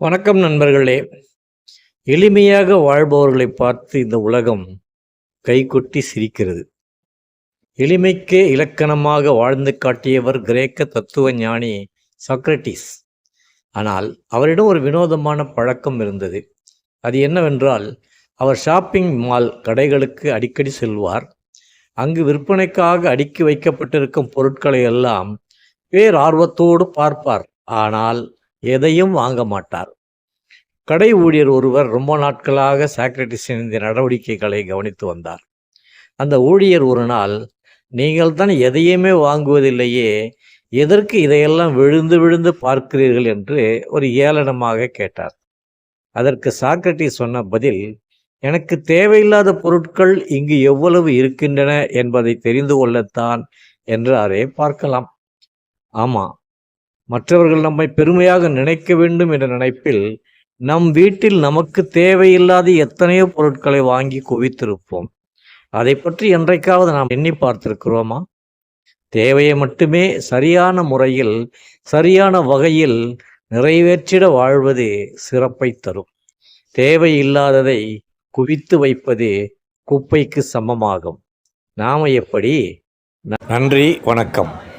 வணக்கம் நண்பர்களே. எளிமையாக வாழ்பவர்களை பார்த்து இந்த உலகம் கைகொட்டி சிரிக்கிறது. எளிமைக்கே இலக்கணமாக வாழ்ந்து காட்டியவர் கிரேக்க தத்துவ ஞானி சாக்ரட்டிஸ் ஆனால் அவரிடம் ஒரு வினோதமான பழக்கம் இருந்தது. அது என்னவென்றால் அவர் ஷாப்பிங் மால் கடைகளுக்கு அடிக்கடி செல்வார். அங்கு விற்பனைக்காக அடுக்கி வைக்கப்பட்டிருக்கும் பொருட்களை எல்லாம் பேர் ஆர்வத்தோடு பார்ப்பார். ஆனால் எதையும் வாங்க மாட்டார். கடை ஊழியர் ஒருவர் ரொம்ப நாட்களாக சாக்ரட்டிஸின் இந்த நடவடிக்கைகளை கவனித்து வந்தார். அந்த ஊழியர் ஒரு நாள் நீங்கள் தான் எதையுமே வாங்குவதில்லையே எதற்கு இதையெல்லாம் விழுந்து விழுந்து பார்க்கிறீர்கள்? என்று ஒரு ஏளனமாக கேட்டார். அதற்கு சாக்ரட்டி சொன்ன பதில் எனக்கு தேவையில்லாத பொருட்கள் இங்கு எவ்வளவு இருக்கின்றன என்பதை தெரிந்து கொள்ளத்தான் என்றாரே பார்க்கலாம். ஆமாம் மற்றவர்கள் நம்மை பெருமையாக நினைக்க வேண்டும் என்ற நினைப்பில் நம் வீட்டில் நமக்கு தேவையில்லாத எத்தனையோ பொருட்களை வாங்கி குவித்திருப்போம். அதை பற்றி என்றைக்காவது நாம் எண்ணி பார்த்திருக்கிறோமா? தேவையை மட்டுமே சரியான முறையில் சரியான வகையில் நிறைவேற்றிட வாழ்வது சிறப்பை தரும். தேவையில்லாததை குவித்து வைப்பது குப்பைக்கு சமமாகும். நாம் எப்படி? நன்றி வணக்கம்.